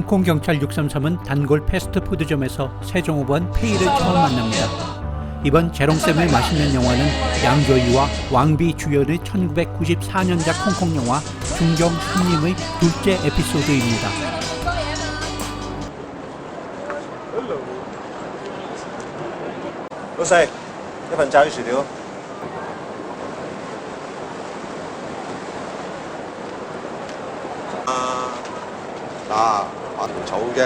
홍콩 경찰 633은 단골 패스트푸드점에서 세종 5번 페이를 처음 만납니다. 이번 재롱쌤의 맛있는 영화는 양조위와 왕비 주연의 1994년작 홍콩 영화 중경 손님의 둘째 에피소드입니다.老細，一份炸魚薯條。 저게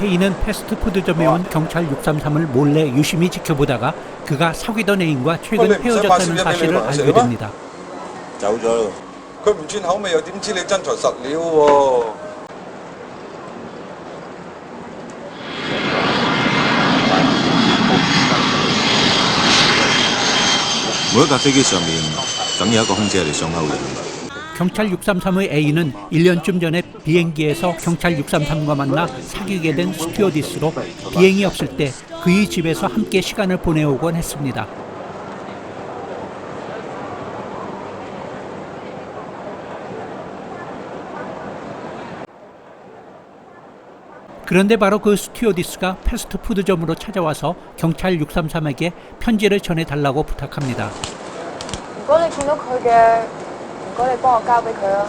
페이는 패스트푸드점에 온 경찰 633을 몰래 유심히 지켜보다가 그가 사귀던 애인과 최근 헤어졌다는 사실을 알게 됩니다. 저우저. 그 문진 하우메 여딤질에 짠 젖삭 리우어. 경찰 633의 A는 1년쯤 전에 비행기에서 경찰 633과 만나 사귀게 된 스튜어디스로 비행이 없을 때 그의 집에서 함께 시간을 보내오곤 했습니다. 그런데 바로 그 스튜어디스가 패스트푸드점으로 찾아와서 경찰 633에게 편지를 전해달라고 부탁합니다. 이거는 기록하게 唔該你幫我交俾佢啊。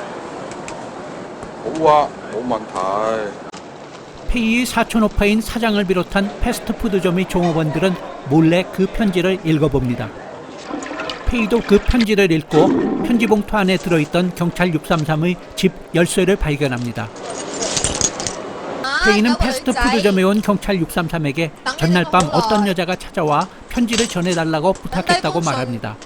好啊，冇問題。 페이의 사촌 오빠인 사장을 비롯한 패스트푸드점의 종업원들은 몰래 그 편지를 읽어봅니다. 페이도 그 편지를 읽고 편지 봉투 안에 들어있던 경찰 633의 집 열쇠를 발견합니다. 페이는 패스트푸드점에 온 경찰 633에게 전날 밤 어떤 여자가 찾아와 편지를 전해달라고 부탁했다고 말합니다.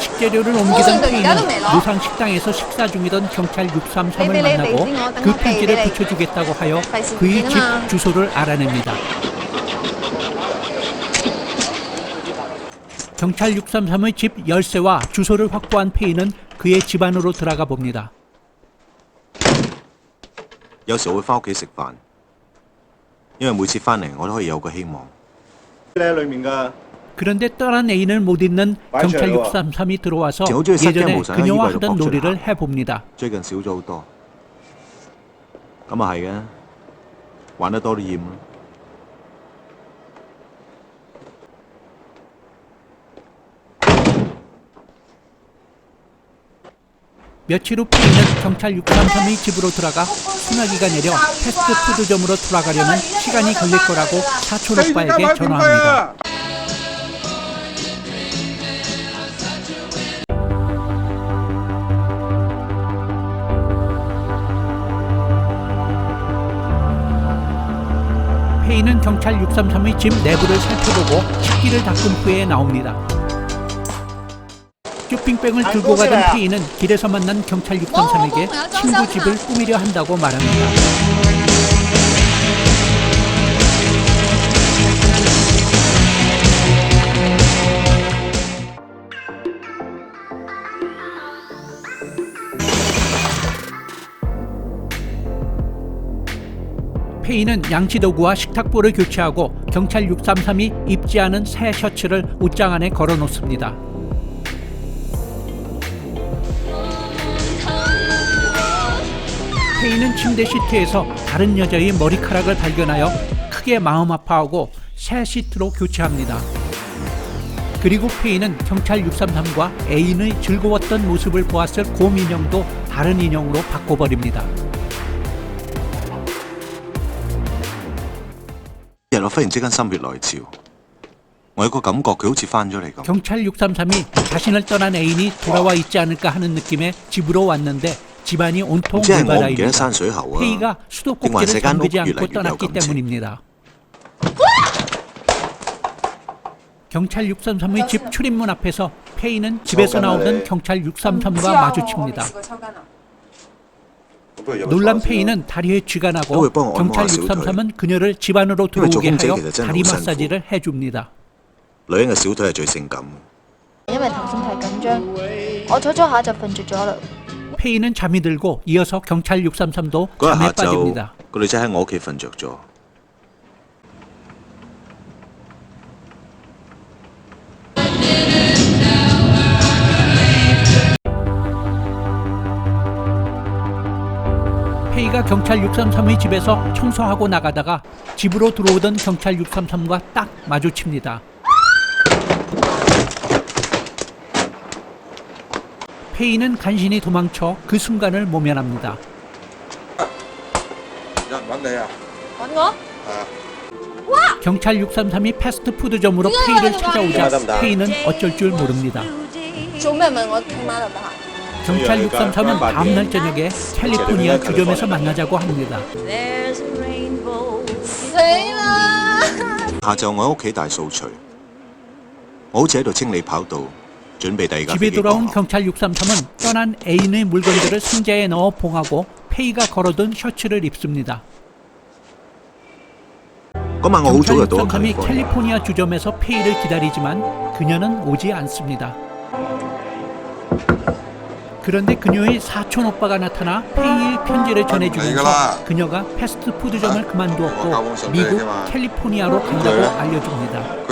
식재료를 옮기던 페이는 노상 식당에서 식사 중이던 경찰 633을 만나고 그 편지를 붙여주겠다고 하여 그의 집 주소를 알아냅니다. 경찰 633의 집 열쇠와 주소를 확보한 페이는 그의 집 안으로 들어가 봅니다. 有時我會翻屋企食飯，因為每次翻嚟我都可以有個希望。你喺裡面㗎。 그런데 떠난 애인을 못 잊는 경찰 633이 들어와서 예전에 그녀와 하던 놀이를 해봅니다. 며칠 후 피해는 경찰 633이 집으로 들어가 소나기가 내려 패스트푸드점으로 돌아가려는 시간이 걸릴 거라고 사촌 오빠에게 전화합니다. 경찰 633의 집 내부를 살펴보고 식기를 닦은 후에 나옵니다. 쇼핑백을 들고 가던 페이는 길에서 만난 경찰 633에게 친구 집을 꾸미려 한다고 말합니다. 페이는 양치도구와 식탁보를 교체하고 경찰 633이 입지 않은 새 셔츠를 옷장 안에 걸어 놓습니다. 페이는 침대 시트에서 다른 여자의 머리카락을 발견하여 크게 마음 아파하고 새 시트로 교체합니다. 그리고 페이는 경찰 633과 애인의 즐거웠던 모습을 보았을 곰 인형도 다른 인형으로 바꿔버립니다. 日我忽然之間心血來潮，我有個感覺佢好似翻咗嚟咁。 경찰 633이 자신을 떠난 애인이 돌아와 있지 않을까 하는 느낌에 집으로 왔는데 집안이 온통 唔知係我唔記得 물바다입니다. 閂水喉啊， 페이가 定還 수도꼭지를 是間屋 잠그지 越嚟 않고 越有 떠났기 感情。 때문입니다. 경찰 633의 집 출입문 앞에서 페이는 집에서 나오던 경찰 633과 마주칩니다. 抽筋啊！ 놀란 페이는 다리에 쥐가 나고 왜 뻥? 경찰 얼마나 633은 그녀를 집 안으로 들어오게 왜 저 하여 공쟁이 진짜 다리 너무 마사지를 해줍니다. 女人嘅小腿係最性感。因為頭先太緊張，我坐咗下就瞓着咗啦。 페이는 잠이 들고 이어서 경찰 633도 嗰日 잠에 下晝 빠집니다. 個女仔喺我屋企瞓着咗。 페이가 경찰 633의 집에서 청소하고 나가다가 집으로 들어오던 경찰 633과 딱 마주칩니다. 페이는 간신히 도망쳐 그 순간을 모면합니다. 有人揾你啊！揾我？ 경찰 633이 패스트푸드점으로 페이를 찾아오자 페이는 어쩔 줄 모릅니다. 做咩問我聽晚得唔得閒？ 경찰 633은 다음날 저녁에 캘리포니아 주점에서 만나자고 합니다. 死啦！下晝我喺屋企大掃除，我好似喺度清理跑道，準備第二架 집에 飛機 돌아온 降落。 경찰 633은 떠난 애인의 물건들을 상자에 넣어 봉하고 페이가 걸어둔 셔츠를 입습니다. 嗰晚我好早 경찰 就到咗 633이 卡利 캘리포니아 주점에서 페이를 기다리지만 그녀는 오지 않습니다. 그런데 그녀의 사촌 오빠가 나타나 페이의 편지를 전해주면서 그녀가 패스트푸드점을 그만두었고 미국 캘리포니아로 간다고 알려줍니다.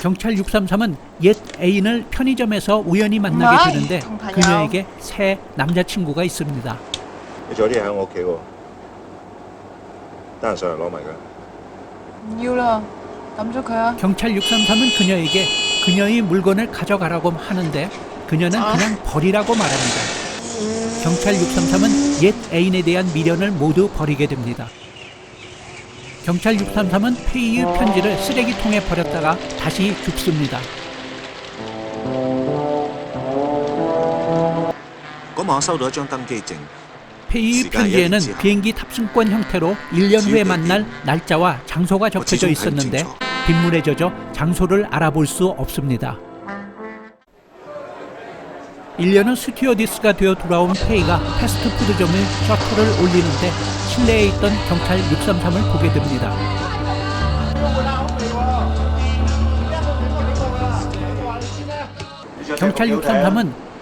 경찰 633은 옛 애인을 편의점에서 우연히 만나게 되는데 그녀에게 새 남자친구가 있습니다. 저리 안 오케고. 我屋企喎，得閒上嚟攞埋佢。唔要啦，抌咗佢啊！ 경찰 633은 그녀에게 그녀의 물건을 가져가라고 하는데 그녀는 그냥 버리라고 말합니다. 경찰 633은 옛 애인에 대한 미련을 모두 버리게 됩니다. 경찰 633은 페이의 편지를 쓰레기통에 버렸다가 다시 줍습니다. 嗰晚我收到一張登 페이의 편지에는 비행기 탑승권 형태로 1년 후에 만날 날짜와 장소가 적혀져 있었는데 빗물에 젖어 장소를 알아볼 수 없습니다. 1년 후 스튜어디스가 되어 돌아온 페이가 패스트푸드점의 셔터를 올리는데 실내에 있던 경찰 633을 보게 됩니다. 경찰 633은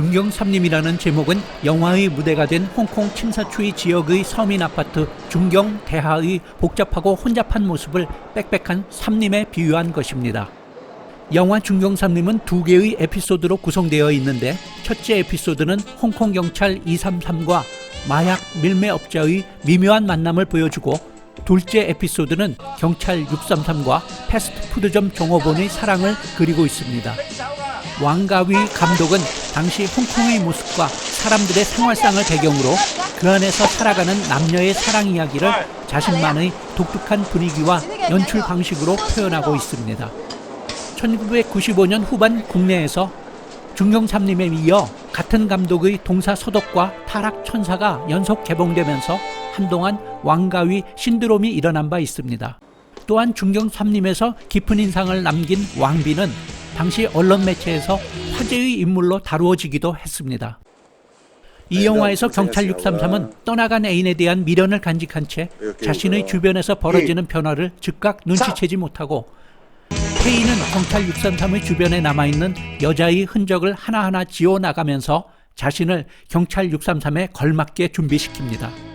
중경삼림이라는 제목은 영화의 무대가 된 홍콩 침사추이 지역의 서민 아파트 중경 대하의 복잡하고 혼잡한 모습을 빽빽한 삼림에 비유한 것입니다. 영화 중경삼림은 두 개의 에피소드로 구성되어 있는데 첫째 에피소드는 홍콩 경찰 233과 마약 밀매업자의 미묘한 만남을 보여주고 둘째 에피소드는 경찰 633과 패스트푸드점 종업원의 사랑을 그리고 있습니다. 왕가위 감독은 당시 홍콩의 모습과 사람들의 생활상을 배경으로 그 안에서 살아가는 남녀의 사랑 이야기를 자신만의 독특한 분위기와 연출 방식으로 표현하고 있습니다. 1995년 후반 국내에서 중경삼림에 이어 같은 감독의 동사 서독과 타락 천사가 연속 개봉되면서 한동안 왕가위 신드롬이 일어난 바 있습니다. 또한 중경삼림에서 깊은 인상을 남긴 왕비는 당시 언론 매체에서 화제의 인물로 다루어지기도 했습니다. 이 영화에서 경찰 633은 떠나간 애인에 대한 미련을 간직한 채 자신의 주변에서 벌어지는 변화를 즉각 눈치채지 못하고 페이는 경찰 633의 주변에 남아있는 여자의 흔적을 하나하나 지워 나가면서 자신을 경찰 633에 걸맞게 준비시킵니다.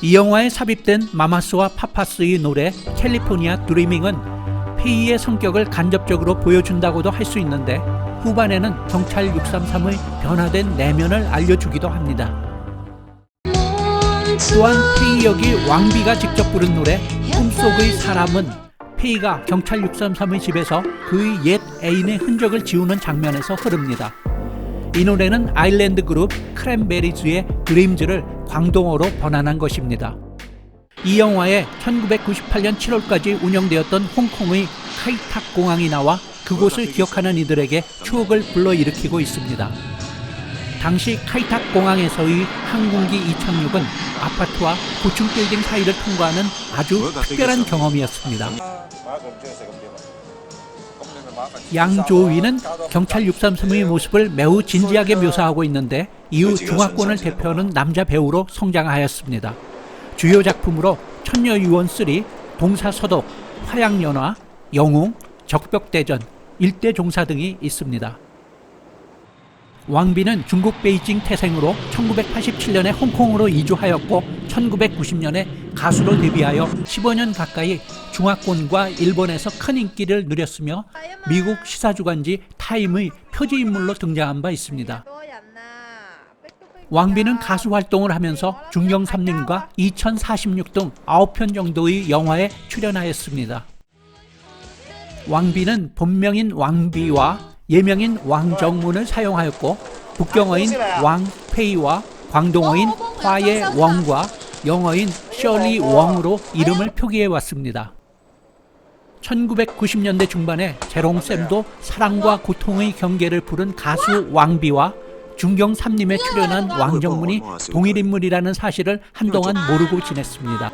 이 영화에 삽입된 마마스와 파파스의 노래 캘리포니아 드리밍은 페이의 성격을 간접적으로 보여준다고도 할 수 있는데 후반에는 경찰 633의 변화된 내면을 알려주기도 합니다. 또한 페이 역이 왕비가 직접 부른 노래 꿈속의 사람은 페이가 경찰 633의 집에서 그의 옛 애인의 흔적을 지우는 장면에서 흐릅니다. 이 노래는 아일랜드 그룹 크랜베리즈의 드림즈를 광동어로 번안한 것입니다. 이 영화에 1998년 7월까지 운영되었던 홍콩의 카이탁 공항이 나와 그곳을 기억하는 이들에게 추억을 불러일으키고 있습니다. 당시 카이탁 공항에서의 항공기 이착륙은 아파트와 고층 빌딩 사이를 통과하는 아주 특별한 경험이었습니다. 양조 위는 경찰 633의 모습을 매우 진지하게 묘사하고 있는데 이후 중화권을 대표하는 남자 배우로 성장하였습니다. 주요 작품으로 천녀유원 3, 동사서독, 화양연화, 영웅, 적벽대전, 일대종사 등이 있습니다. 왕비는 중국 베이징 태생으로 1987년에 홍콩으로 이주하였고 1990년에 가수로 데뷔하여 15년 가까이 중화권과 일본에서 큰 인기를 누렸으며 미국 시사주간지 타임의 표지 인물로 등장한 바 있습니다. 왕비는 가수 활동을 하면서 중경 삼림과 2046 등 9편 정도의 영화에 출연하였습니다. 왕비는 본명인 왕비와 예명인 왕정문을 사용하였고 북경어인 왕페이와 광동어인 화예 웡과 영어인 셔리 웡으로 이름을 표기해 왔습니다. 1990년대 중반에 제롱쌤도 사랑과 고통의 경계를 부른 가수 왕비와 중경 삼림에 출연한 왕정문이 동일 인물이라는 사실을 한동안 모르고 지냈습니다.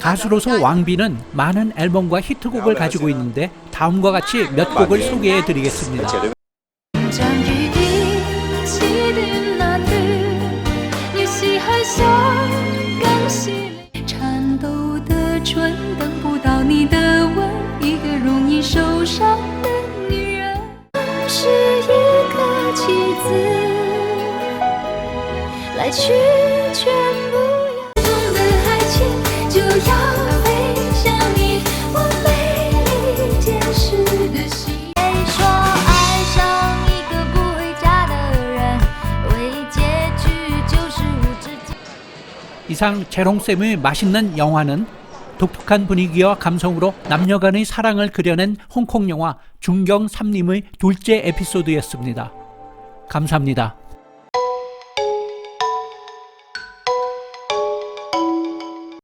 가수로서 왕비는 많은 앨범과 히트곡을 가지고 있는데 다음과 같이 몇 곡을 소개해 드리겠습니다. 이상 제롱쌤의 맛있는 영화는 독특한 분위기와 감성으로 남녀 간의 사랑을 그려낸 홍콩 영화 중경 삼림의 둘째 에피소드였습니다. 감사합니다.